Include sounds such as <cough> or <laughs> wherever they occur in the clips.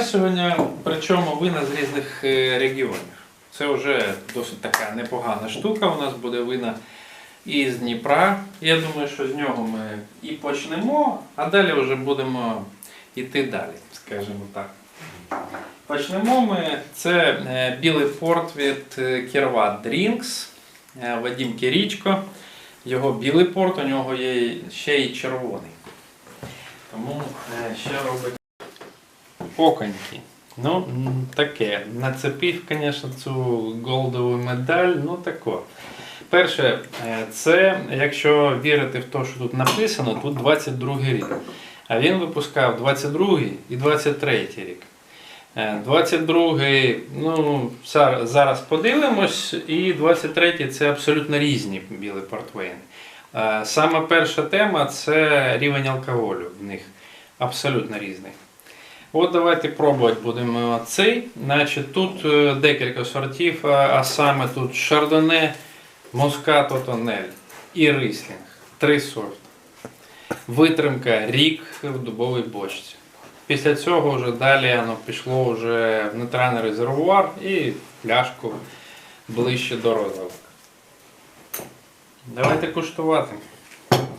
сьогодні, причому вина з різних е, регіонів. Це вже досить така непогана штука. У нас буде вина із Дніпра. Я думаю, що з нього ми і почнемо, а далі вже будемо йти далі, скажімо так. Почнемо ми. Це е, білий порт від е, Drinks, е, Вадим Кірічко. Його білий порт, у нього є ще й червоний. Тому ще робить оконьки. Ну, таке. Нацепив, звісно, цю голдову медаль, ну тако. Перше, е, це, якщо вірити в те, що тут написано, тут 22 рік. А він випускав 22 і 23 рік. Е, 22-й, ну, зараз подивимось, і 23-й це абсолютно різні білі портвейни. Е, Саме перша тема це рівень алкоголю в них. Абсолютно різний. От давайте пробувати будемо цей. Значить, тут е, декілька сортів, а, саме тут шардоне, мускато тонель і рислінг. Три сорти. Витримка рік в дубовій бочці. Після цього вже далі воно пішло вже в нейтральний резервуар і пляшку ближче до розливки. Давайте куштувати.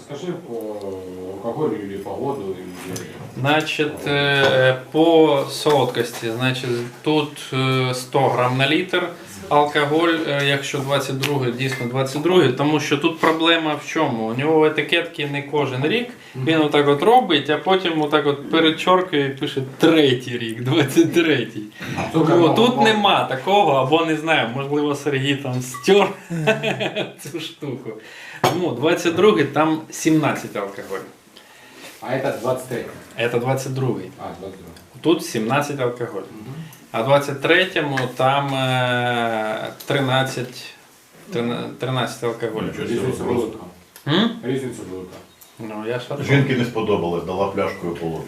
Скажи по алкоголю или по воду. Или... Значить, е, по солодкості, значить, тут е, 100 грам на літр. Алкоголь, е, якщо 22, дійсно 22, тому що тут проблема в чому? У нього етикетки не кожен рік. Він отак от робить, а потім отак от перечоркує і пише третій рік, 23. О, тут нема такого, або не знаю, можливо, Сергій там стер <laughs> цю штуку. Ну, 22 там 17 алкоголь. А это 23. Це 22. А, 22. Тут 17 алкоголь. А 23-му там е, 13, 13 алкоголь. Різниця велика. Різниця велика. Ну, я ж Жінки не сподобалось, дала пляшкою полові.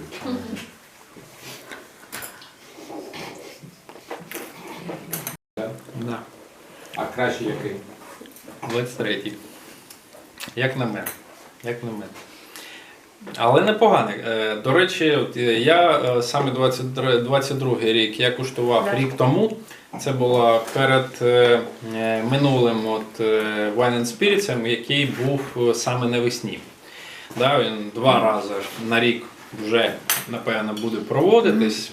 Да. А краще який? 23. Як на мене. Як на мене. Але непоганий. Е, До речі, е, я е, саме 22, 22 рік я куштував Да. рік тому. Це було перед е, минулим от, Wine and Spirits, який був саме навесні. Да, він два рази на рік вже, напевно, буде проводитись.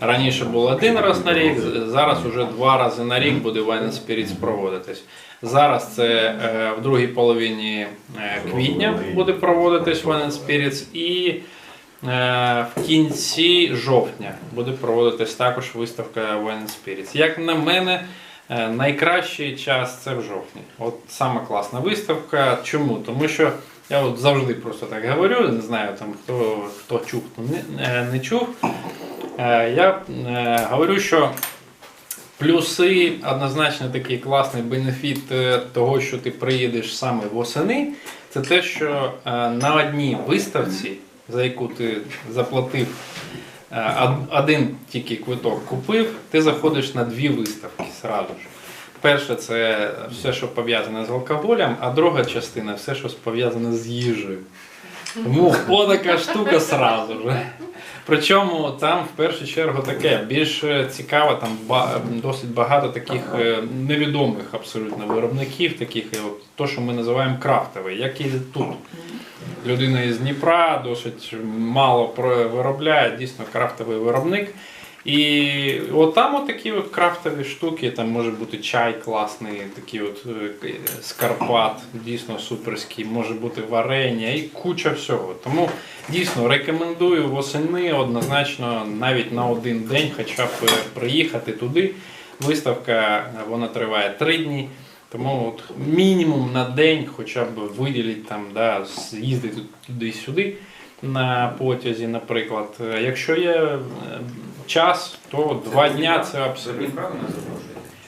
Раніше було один раз на рік, зараз вже два рази на рік буде Wine and Spirits проводитись. Зараз це е, в другій половині е, квітня буде проводитись Wine and Spirits і е, в кінці жовтня буде проводитись також виставка Wine and Spirits. Як на мене, найкращий час це в жовтні. От саме класна виставка. Чому? Тому що я от завжди просто так говорю, не знаю там хто, хто чув, хто не, не чув. Е, Я е, говорю, що плюси однозначно такий класний бенефіт е, того, що ти приїдеш саме восени, це те, що на одній виставці, за яку ти заплатив один тільки квиток купив, ти заходиш на дві виставки зразу ж. Перше, це все, що пов'язане з алкоголем, а друга частина все, що пов'язане з їжею. Тому така штука сразу ж. Причому там в першу чергу таке більш цікаво, там ба- досить багато таких е, невідомих абсолютно виробників, таких е, от, то, що ми називаємо крафтовий, як і тут. Людина із Дніпра досить мало про- виробляє, дійсно крафтовий виробник. І от там от такі от крафтові штуки, там може бути чай класний, такі от е, з Карпат, дійсно суперський, може бути варення і куча всього. Тому дійсно рекомендую восени однозначно навіть на один день хоча б е, приїхати туди. Виставка е, вона триває три дні. Тому от мінімум на день хоча б виділіть там, да, з'їздити туди-сюди на потязі, наприклад. Якщо є е, час, то два дня це абсолютно.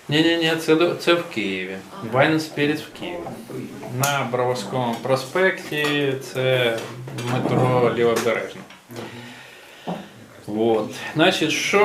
Ні, ні, ні, це, це в Києві. Wine Spirit в Києві. На Броварському проспекті це метро Лівобережне. От. Значить, що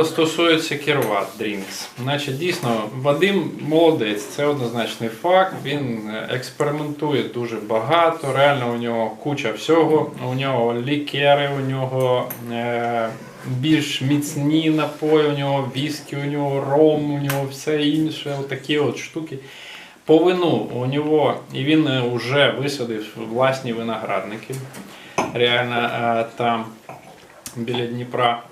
е, стосується Кірват Drinks. Значить, дійсно, Вадим молодець, це однозначний факт. Він е, експериментує дуже багато. Реально у нього куча всього. У нього лікери, у нього е, більш міцні напої, у нього віскі, у нього ром, у нього все інше, отакі от штуки. По вину у нього, і він вже висадив власні виноградники, реально е, там біля Дніпра.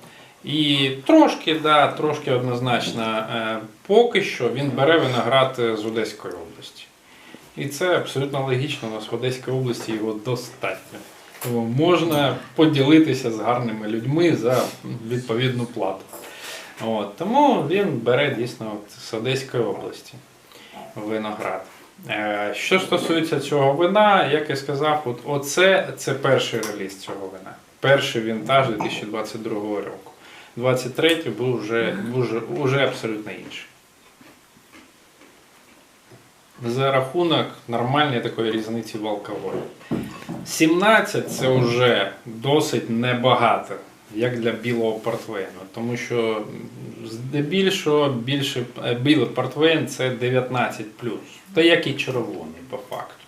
І трошки, да, трошки однозначно, е, поки що він бере виноград е, з Одеської області. І це абсолютно логічно, у нас в Одеській області його достатньо. Тому можна поділитися з гарними людьми за відповідну плату. От, тому він бере дійсно з Одеської області виноград. Е, Що стосується цього вина, як я сказав, от, оце це перший реліз цього вина. Перший вінтаж 2022 року. 23 був вже, вже, вже абсолютно інший. За рахунок нормальної такої різниці в алкоголі. 17 це вже досить небагато, як для білого портвейну. Тому що здебільшого більше е, білий портвейн це 19 Та як і червоний, по факту.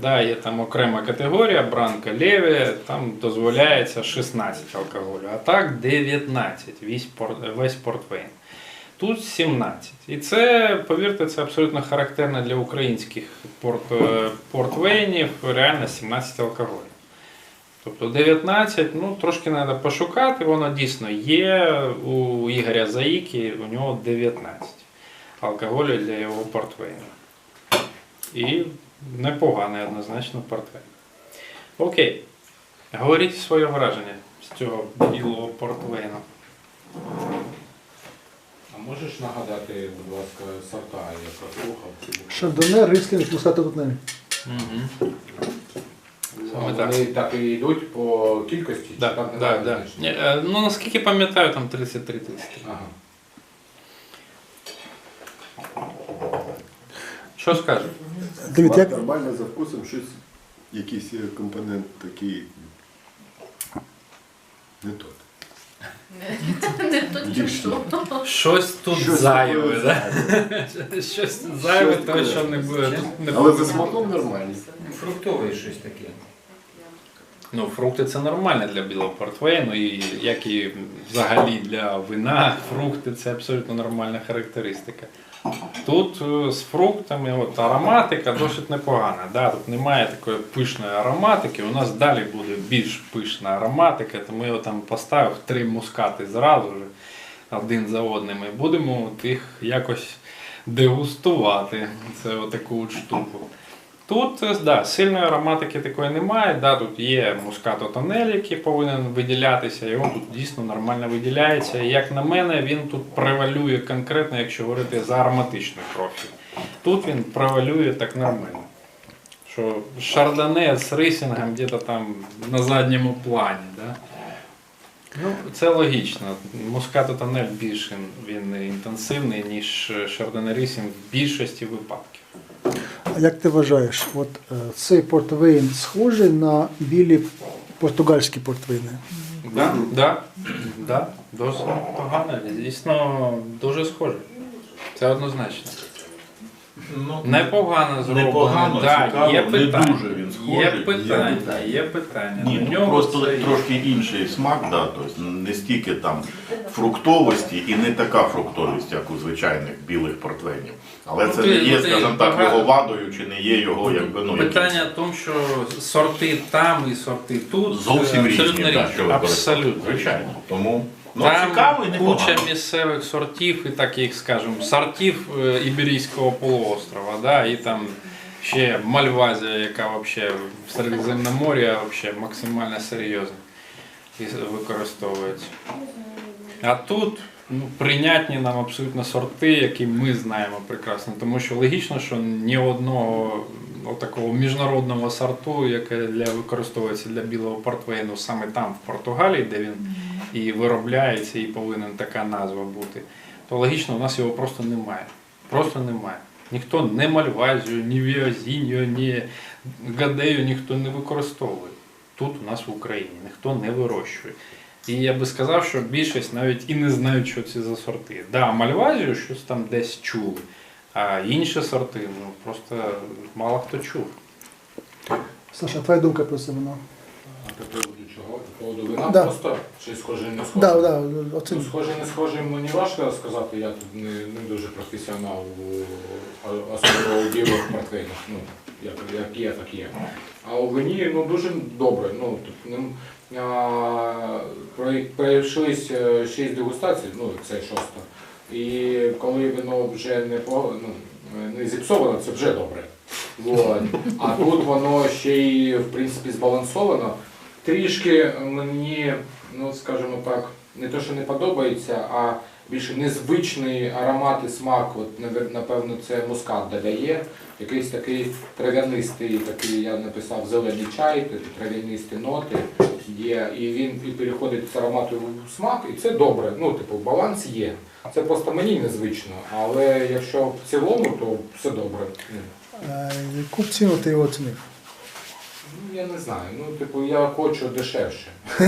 Да, є там окрема категорія, бранка леві, там дозволяється 16 алкоголю, а так 19 весь, портвейн. Тут 17. І це, повірте, це абсолютно характерно для українських порт, е, портвейнів, реально 17 алкоголів. Тобто 19, ну трошки треба пошукати, воно дійсно є у Ігоря Заїки, у нього 19 алкоголю для його портвейну. І непоганий однозначно портвейн. Окей. Говоріть своє враження з цього білого портвейну. А можеш нагадати, будь ласка, сорта, я прослухав. Шардоне, Рислінг, Муската Тутневі. Угу. Саме так. Вони так і йдуть по кількості? чи Да, там да, немає да. значення? Ні, е, ну наскільки пам'ятаю, там 33 тисячі. Ага. Що скажеш? Давід, як, Нормально за вкусом щось, якийсь компонент такий. Не тот. Не тут чи що. Щось тут зайве, да? Щось зайве, то що не буде. Тут не Але за смаком нормально. Фруктове щось таке. Ну, фрукти це нормально для білого портвейну, і як і взагалі для вина, фрукти це абсолютно нормальна характеристика. Тут е, з фруктами от, ароматика досить непогана. Да? Тут немає такої пишної ароматики. У нас далі буде більш пишна ароматика, тому я там поставив три мускати зразу ж, один за одним. І будемо їх якось дегустувати. Це отаку от штуку. Тут е, да, сильної ароматики такої немає. Да, тут є мускато тонель, який повинен виділятися, і він тут дійсно нормально виділяється. Як на мене, він тут превалює конкретно, якщо говорити за ароматичний профіль. Тут він превалює так нормально. Що шардоне з рисінгом десь там на задньому плані. Да? Ну, це логічно. Мускато тонель більш він інтенсивний, ніж шардоне рисінг в більшості випадків. А як ти вважаєш, от е, цей портвейн схожий на білі португальські портвейни? Да, да, да, досить погано. Дійсно, дуже схоже. Це однозначно. Ну, Непогано зроблено. Непогано, да, цікаво, є не дуже він схожий. Є питання, питання. є питання. Ні, ну, просто це- трошки інший смак, да, тобто не стільки там фруктовості і не така фруктовість, як у звичайних білих портвейнів. Але Ну, це ти- не є, ну, ти скажімо так, багато- його вадою чи не є його якби ну Питання в тому, що сорти там і сорти тут зовсім е, різні, абсолютно так, що ви Абсолютно. Звичайно. Тому ну, Там цікаво і куча непогано. місцевих сортів і таких, скажімо, сортів е, Іберійського полуострова, да, і там ще Мальвазія, яка вообще в Середземномор'я вообще максимально серйозно і використовується. А тут ну, прийнятні нам абсолютно сорти, які ми знаємо прекрасно, тому що логічно, що ні одного такого міжнародного сорту, яке для, використовується для білого портвейну саме там, в Португалії, де він і виробляється, і повинен така назва бути, то логічно, у нас його просто немає. Просто немає. Ніхто не Мальвазію, ні Віозіньо, ні Гадею ніхто не використовує. Тут у нас в Україні ніхто не вирощує. І я би сказав, що більшість навіть і не знають, що це за сорти. Да, Мальвазію щось там десь чули, а інші сорти ну, просто мало хто чув. Саша, твоя думка про це вино? А по поводу чого? По поводу вина Да. просто? Чи схоже не схоже? Да, да, Ну, схоже, не схоже, мені важко сказати, я тут не, не дуже професіонал, у- а- особливо у білих портфелях. Ну, як, як є, так є. А у вині ну, дуже добре. Ну, тут, ним, а, прой- пройшлись е, шість дегустацій, ну це шоста. І коли воно вже не, по, ну, не зіпсовано, це вже добре. Вот. А тут воно ще й в принципі збалансовано. Трішки мені, ну скажімо так, не те, що не подобається, а більше незвичний аромат і смак. От, напевно, це мускат додає. Якийсь такий трав'янистий, такий я написав зелений чай, такі трав'янисті ноти є, і він і переходить з аромату в смак, і це добре. Ну, типу, баланс є. Це просто мені незвично, але якщо в цілому, то все добре. Е, Яку ціну ти його оцінив? Я не знаю. Ну, типу, я хочу дешевше. <laughs>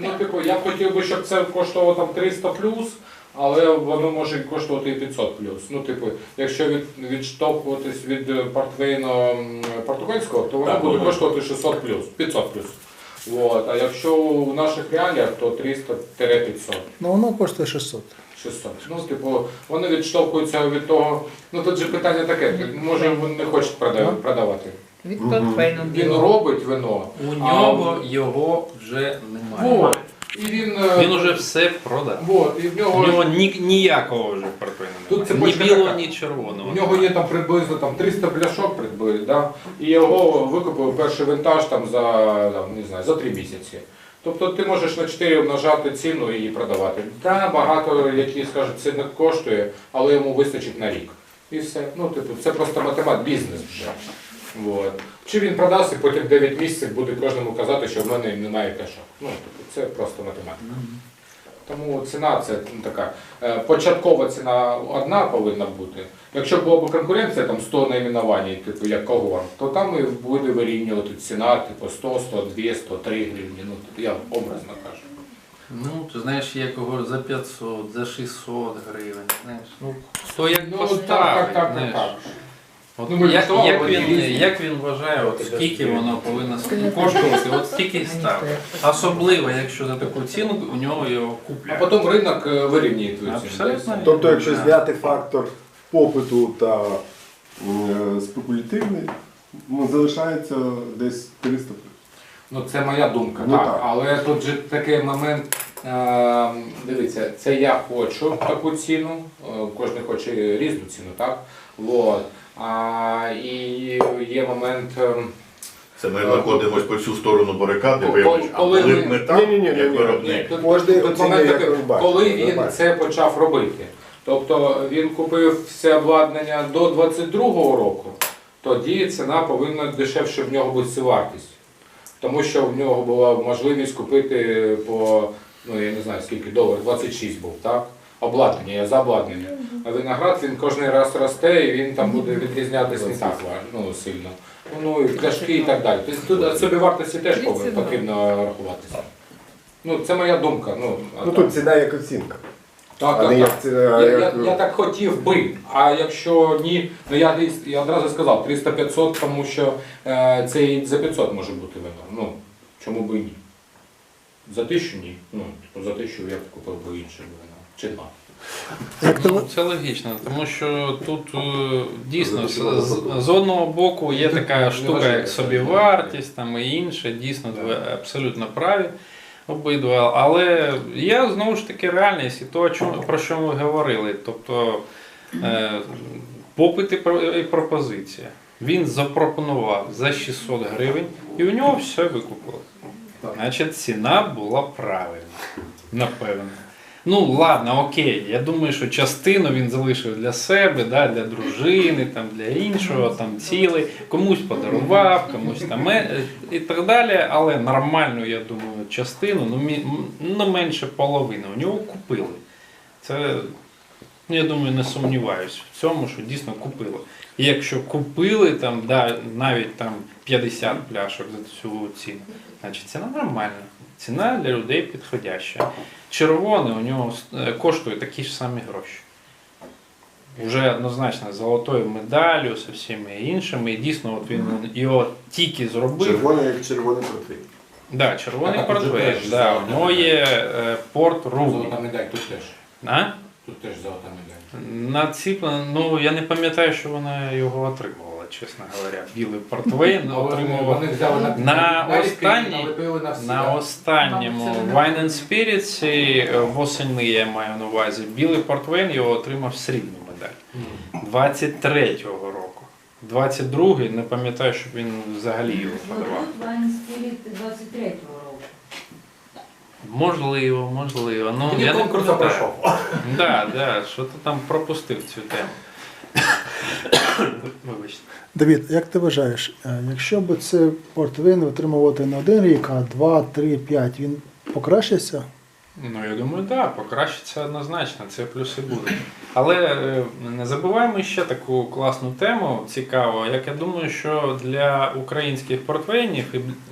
ну, типу, я хотів би, щоб це коштувало там 300 плюс, але воно може коштувати і 500 плюс. Ну, типу, якщо від, відштовхуватись від е, портвейну португальського, то воно Так, буде коштувати 600 плюс, 500 плюс. Вот. А якщо в наших реаліях, то 300-500. Ну воно коштує 600. 600. Ну, типу, вони відштовхуються від того. Ну тут же питання таке, може він не прода- продавати. Від портфейну Він робить вино. У а нього його вже немає. Вот. І він. е, Він уже все продав. Вот, і в У нього, нього ні, ніякого вже портфеля Тут немає. Ні білого, така. ні червоного. в нього є там приблизно там 300 пляшок придбали, да? і його викупив перший винтаж там за, там, не знаю, за 3 місяці. Тобто ти можеш на 4 умножати ціну і продавати. Да, багато, які скажуть, це не коштує, але йому вистачить на рік. І все. Ну, типу, це просто математ, бізнес вже. Вот. Чи він продасть і потім 9 місяців буде кожному казати, що в мене немає пляшок. Ну, це просто математика. Тому ціна це ну, така. е, Початкова ціна одна повинна бути. Якщо була б конкуренція, там 100 найменувань, типу як когор, то там і буде вирівнювати ціна, типу 100, 102, 103 гривні. Ну, я образно кажу. Ну, ти знаєш, є кого за 500, за 600 гривень. Знаєш, ну, хто як Ну, поставить, так, так, так, знаєш. так. От Ну, як, як, він, як він вважає, от скільки воно повинно коштувати, от <laughs> стільки і ставить. Особливо, якщо за таку ціну у нього його А потім ринок е, вирівнює твою ціну. Абсолютно. Тобто, якщо зняти фактор попиту та е, спекулятивний, ну, залишається десь 300 Ну це моя думка, Ну, так. так. Але тут же такий момент. Е, дивіться, це я хочу таку ціну, е, кожен хоче різну ціну, так? Вот. А, і є момент. е, Це ми знаходимося по цю сторону барикади, Коли- вибач, а коли б не так, Ні-ні-ні, як ні-ні. виробник. Тут- Кожний тут оцінює, момент як такий, він бачить. коли він Нормально. це почав робити. Тобто він купив все обладнання до 22-го року, тоді ціна повинна дешевше в нього бути вартість. Тому що в нього була можливість купити по, ну я не знаю скільки доларів, 26 був, так? Обладнання, я за обладнання. А виноград він кожен раз росте і він там буде відрізнятися не так ну, сильно. Ну і пляшки і так далі. Тобто тут собівартості теж потрібно рахуватися. Ну, це моя думка. Ну, а Ну тут ціна як оцінка. Так, так, так. як ціна, Я, я, як- я так хотів би, а якщо ні, ну я, я одразу сказав 300-500, тому що е, це і за 500 може бути вино. Ну, чому би і ні? За тисячу ні. Ну, за тисячу я б купив би інше вино. Чи два. Як Ну, це логічно, тому що тут е, дійсно з, одного боку є така штука, як собівартість там і інше, дійсно ви абсолютно праві обидва. Але є знову ж таки реальність і то, про що ми говорили. Тобто е, попит і пропозиція. Він запропонував за 600 гривень і у нього все викупили. Значить, ціна була правильна, напевно. Ну, ладно, окей. Я думаю, що частину він залишив для себе, да, для дружини, там, для іншого там, цілей, комусь подарував, комусь там е, і так далі. Але нормальну, я думаю, частину, ну, мі- ну менше половини, у нього купили. Це, я думаю, не сумніваюсь в цьому, що дійсно купили. І якщо купили там, да, навіть там 50 пляшок за цю ціну, значить ціна нормальна. Ціна для людей підходяща. Червоний у нього е, коштує такі ж самі гроші. вже однозначно з золотою медаллю, з всіма іншими. І дійсно, от він його тільки зробив. Червоний як червоний портвейн. Да, червоний теж Да, золота воно є е, порт Рубі. Золота медаль тут теж. А? Тут теж золота медаль. На ці, ну я не пам'ятаю, що вона його отримувала, чесно говоря. Білий портвейн отримував. Вони взяли на, останній- на. На останньому Wine and Spirits е, восени я маю на увазі. Білий портвейн його отримав срібну медаль 23-го року. 22-й, не пам'ятаю, щоб він взагалі його подавав. Вайн Спіріт 23-го року. Можливо, можливо. Ну, я не пам'ятаю. пройшов. Да, да, що ти там пропустив цю тему. <coughs> Вибачте. Давід, як ти вважаєш, е, якщо б це портвейн витримувати не один рік, а два, три, п'ять, він покращиться? Ну, я думаю, так, да, покращиться однозначно, це плюси будуть. Але е, не забуваємо ще таку класну тему, цікаву, як я думаю, що для українських портвейнів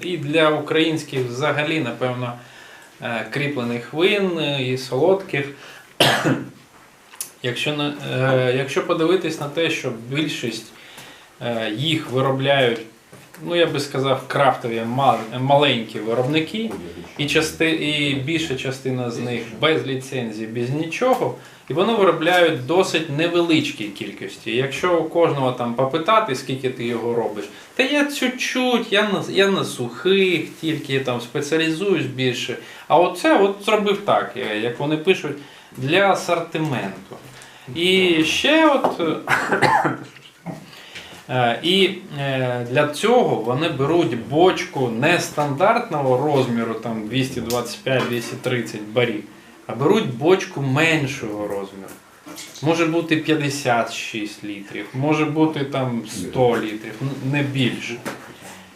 і- для українських взагалі, напевно, е, кріплених вин і солодких. <coughs> Якщо, на- якщо подивитись на те, що більшість їх виробляють, ну я би сказав, крафтові маленькі виробники, і, части, і більша частина з них без ліцензії, без нічого, і вони виробляють досить невеличкій кількості. Якщо у кожного там попитати, скільки ти його робиш, та я чуть-чуть, я на, я на сухих, тільки там спеціалізуюсь більше. А оце от зробив так, е, як вони пишуть, для асортименту. І ще от. Е, І е, для цього вони беруть бочку не стандартного розміру, там 225-230 барів, а беруть бочку меншого розміру. Може бути 56 літрів, може бути там 100 літрів, не більше.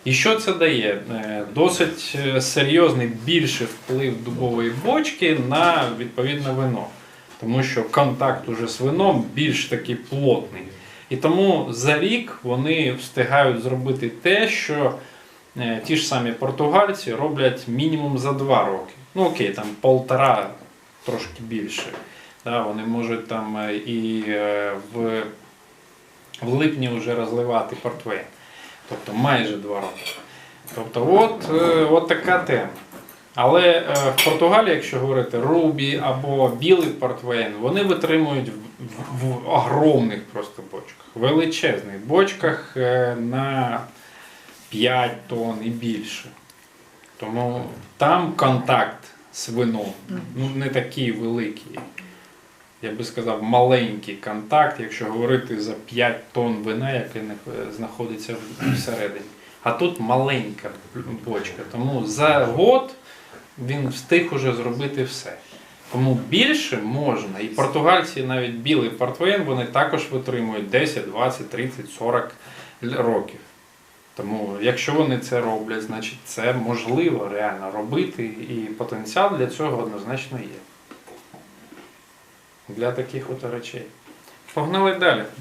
І що це дає? Е, Досить серйозний більший вплив дубової бочки на відповідне вино. Тому що контакт уже з вином більш такий плотний. І тому за рік вони встигають зробити те, що е, ті ж самі португальці роблять мінімум за два роки. Ну окей, там полтора, трошки більше. Да, вони можуть там е, і е, в, в липні вже розливати портвейн. Тобто майже два роки. Тобто, от, от така тема. Але в Португалії, якщо говорити рубі або білий портвейн, вони витримують в, в, в огромних просто бочках, величезних бочках е, на 5 тонн і більше. Тому там контакт з вином ну, не такий великий. Я би сказав, маленький контакт, якщо говорити за 5 тонн вина, яке знаходиться всередині. А тут маленька бочка. Тому за год він встиг уже зробити все. Тому більше можна. І португальці навіть білий портвейн, вони також витримують 10, 20, 30, 40 років. Тому, якщо вони це роблять, значить це можливо реально робити, і потенціал для цього однозначно є. Для таких от речей. Погнали далі.